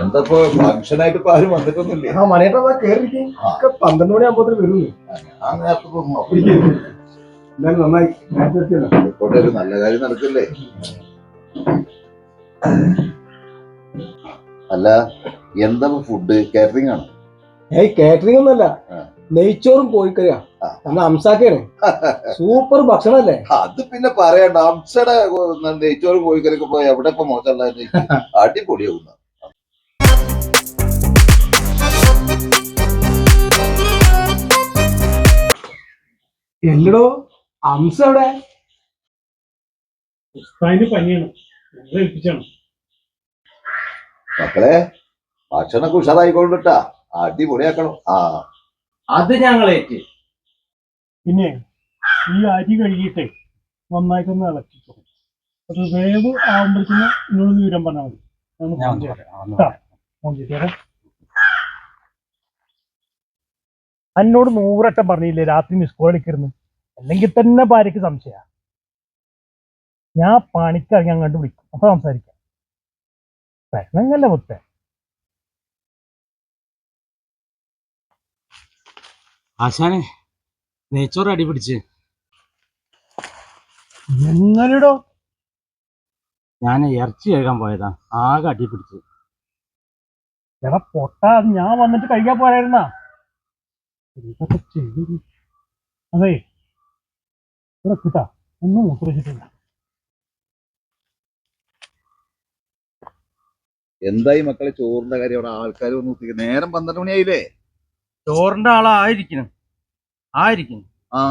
എന്താ ഇപ്പൊ ഫംഗ്ഷനായിട്ട് ഇപ്പൊ ആരും വന്നിട്ടൊന്നുമില്ല. ആ മനേട്ടാ കേറിയിരിക്കും. ഒക്കെ പന്ത്രണ്ട് മണി ആകുമ്പോൾ വരുന്നു ആ നേരത്തെ ഇപ്പൊ അപ്പൊ എന്തായാലും നന്നായി നേരത്തെ ആയിക്കോട്ടെ, ഒരു നല്ല കാര്യം നടക്കില്ലേ? അല്ല എന്താ ഫുഡ് കാറ്ററിംഗ് ആണ്? ഏയ് കാറ്ററിംഗ് ഒന്നല്ല. നെയ്ച്ചോറും കോഴിക്കറിയാ. ആ. നമ്മൾ അംസാക്കാണ്. സൂപ്പർ ഭക്ഷണല്ലേ അത് പിന്നെ പറയണ്ട. അംസയുടെ നെയ്ച്ചോറും കോഴിക്കറിയൊക്കെ പോയി എവിടെ ഇപ്പൊ മോശമുള്ള അടിപൊളിയാവുന്ന. എല്ലടോ അംസ എവിടെ? ഉസ്താദിന് പനിയാണ്. ഞങ്ങളെ ഏൽപ്പിച്ചാണ്. മക്കളെ ഭക്ഷണമൊക്കെ ഉഷാറായിക്കൊണ്ടിട്ടാ. അടിപൊളിയാക്കണം. ആ. അത് ഞങ്ങളേറ്റ് പിന്നെ ഈ അരി കഴുകിയിട്ടേ നന്നായിട്ടൊന്ന് ഇളക്കിക്കോ. അത് വേവ് ആവുമ്പോഴത്തേന് ഇന്നൊന്ന് വിവരം പറഞ്ഞാൽ മതി. ഞാൻ ഞാൻ ഫോൺ ചെയ്യാം. പറയാം. ട്ടാ. ഫോൺ ചെയ്തേരെ. എന്നോട് നൂറട്ടം പറഞ്ഞില്ലേ രാത്രി മിസ് കോൾ അടിക്കരുന്ന് അല്ലെങ്കിൽ തന്നെ ഭാര്യക്ക് സംശയ. ഞാൻ പണിക്കിറങ്ങി അങ്ങോട്ട് വിളിക്കും. അപ്പൊ സംസാരിക്കാം. പ്രശ്നങ്ങല്ല മുത്തേ? ആശാനെ നെയ്ച്ചോറ് അടി പിടിച്ച്. എങ്ങനെടോ? ഞാൻ ഇറച്ചി കഴുകാൻ പോയതാ. ആകെ അടി പിടിച്ച്. എടാ പൊട്ട ഞാൻ വന്നിട്ട് കഴിക്കാൻ പോരായിരുന്നാ? അതെ ഇവിടെ കിട്ടാ. ഒന്നും മൂത്രച്ചിട്ടില്ല എന്തായി മക്കളെ ചോറിന്റെ കാര്യം? അവിടെ ആൾക്കാർ വന്ന് നേരം പന്ത്രണ്ട് മണിയായില്ലേ? ചോറിന്റെ ആളായിരിക്കണം ആയിരിക്കണം. ആ.